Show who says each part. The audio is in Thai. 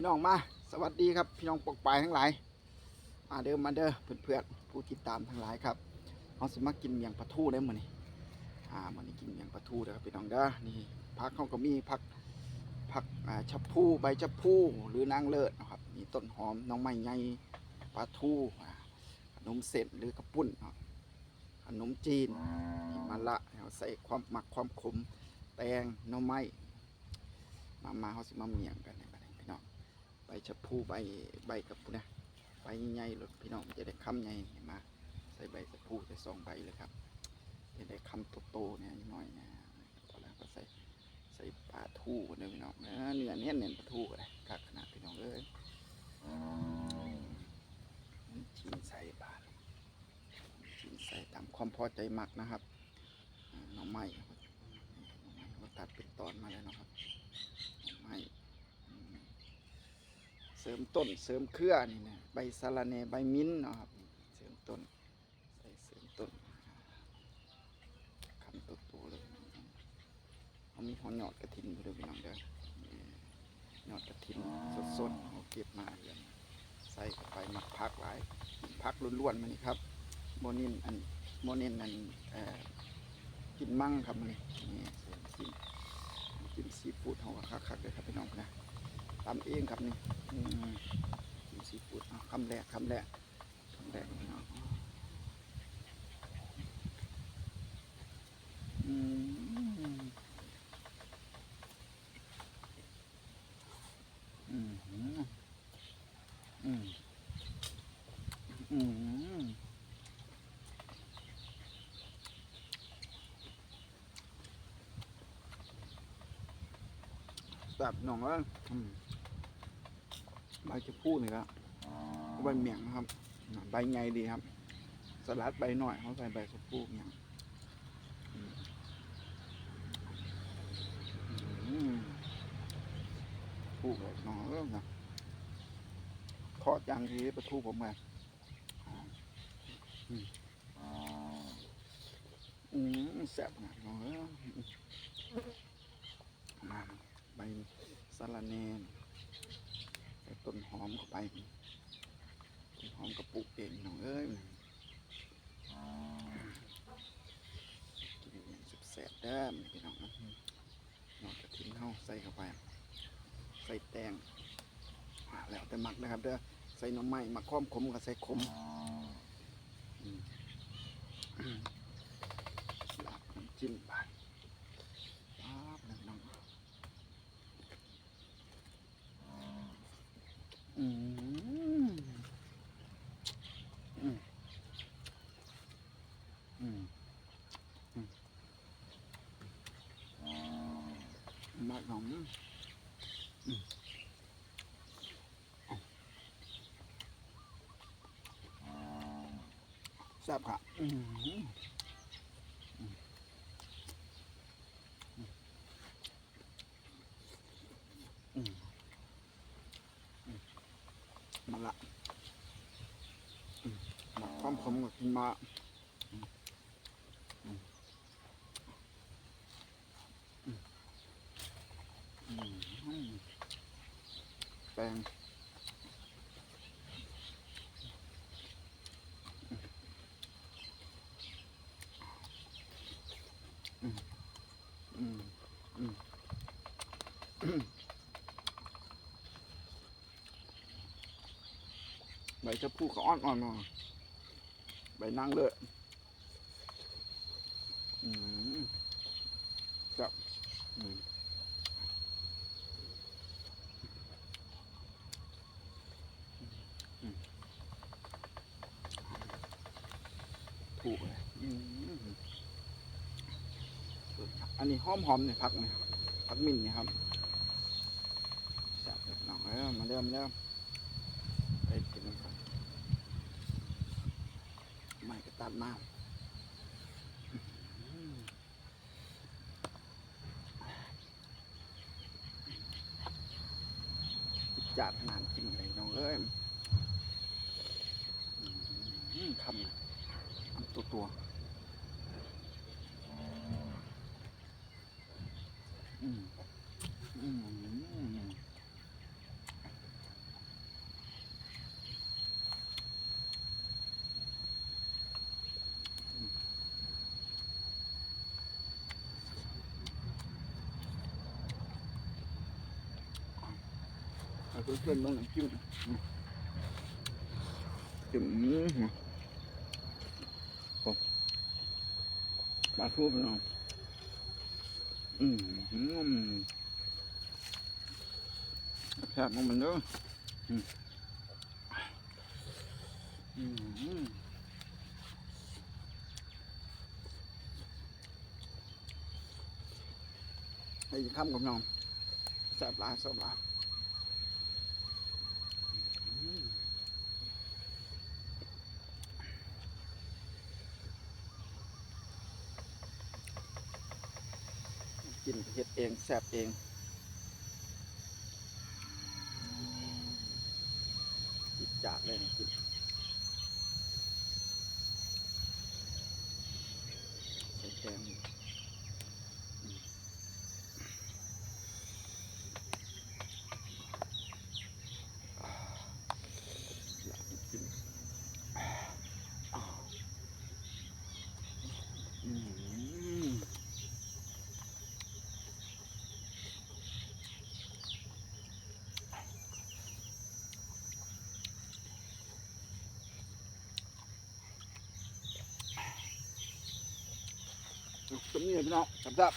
Speaker 1: พี่น้องมาสวัสดีครับพี่น้องปกปลายทั้งหลาย มาเด้อมาเด้อเพื่อนๆผู้ติดตามทั้งหลายครับเขาสิมากินเมียงปลาทูได้มื้อนี้อ่ามื้อนี้กินเมียงปลาทูเด้อครับพี่น้องเด้อนี่ผักเขาก็มีผักผักอ่าชับพู่ใบชับพู่หรือนางเลิศนะครับมีต้นหอมน้องไม้ใหญ่ปลาทู่ขนมเส้นหรือกระปุ้นขนมจีนมีมะละเอาใส่ความหมักความขมแตงน่องไม้มามาเขาสิมาเมียงกัน ใบชะพูใบใบกับพูนะใบใหญ่ๆเลยพี่น้องจะได้คำใหญ่มา ใส่ใบชะพูใส่สองใบเลยครับจะได้คำโตๆเนี่ยน้อยนะพอแล้วก็ใส่ใส่ปลาทูนี่ยพี่น้องเนื้อเนื้อเน้นเน้นปลาทูก็ได้กักขนาดพี่น้องเอ้ยชิมใส่บาทชิมใส่ตามความพอใจมักนะครับหน่อไม้หน่อไม้ก็ตัดเป็นตอนมาแล้วนะครับ ไม่อืมเส ริมต้นเสริมเครือนี่นะใบสะระแหน่ใบมิ้นท์เนาะครับเสริมต้นใส่เสริมต้นคำโตๆเลยเขามีหอนยอดกระถินอยู่ด้วยพี่น้องเด้อนี่ยอดกระถินสดๆเขาเก็บมาเลยใส่ไปหมักพักไว้พักล้วนๆมานี่ครับโมนินอันโมนินอันกินมั่งครับมันนี่เสริมกินกินซีฟู้ดของคักๆเลยครับพี่น้องนะตำเองครับนี่ อืมกินซีฟู้ดคำแรกคำแรกคำแรกเน้องอืมอืมอืมอืมแบบหนองแล้วอืม ใบจะพูดนี่ละใบเหมียงนะครับ ใบไงดีครับ สลัดใบหน่อยเขาใส่ใบชะพูเนี่ยอืมอืมพูดหน่อยเริ่มนะทอดยางทีประทูผมไงอืมอืมแซ่บหน่อยหน่อยมาใบสะระแหน่ใส่ต้นห อมเข้าไปต้นหอมกระปุกเองหน่อยเอ้ยกินอย่างสุดแสบเด้อพี่น้องนะนอกจากทิ้งเข้าใส่เข้าไป ใส่แตงแล้วแต่หมักนะครับเด้อใส่หน้ำไม้หมักความขมกับใส่ขมอืมอืมลาบน้ำจิ้มไปลาบน้ำน้องอืมอืมอืม มากหนองนะอืม แซ่บค่ะมาละมาความขมกินมาแปลง อืมอืมอืมใบ ชะพูก็อ่อนอ่อนมาใบนางเลือดอืมจับอืมอืมถูกเลยอืมอันนี้หอมหอมเนี่ยพักเนี่ยพักมินเนี่ยครับจับเล็กน้อยมาเริ่มเริ่มไปกินกันไม่ก็ ตัดมาจัดนานจริงเลยน้องเอ้ยอื้อหือคำนะคำตัวตัวอืมอืม เอาเพื่อนๆบ้างน้ำจิ้มจิ้มอืมโอ้ปลาทูพี่น้องอืมอืมแซ่บของมันเด้ออืมให้อีกคำกับน้องแซ่บหลายแซ่บหลาย กินเห็ดเองแสบเองจิตจากเลยนะกินใส่แกงอืมอ่าอยากกินอ่าอืม ตรงนี้ พี่น้องจับจับ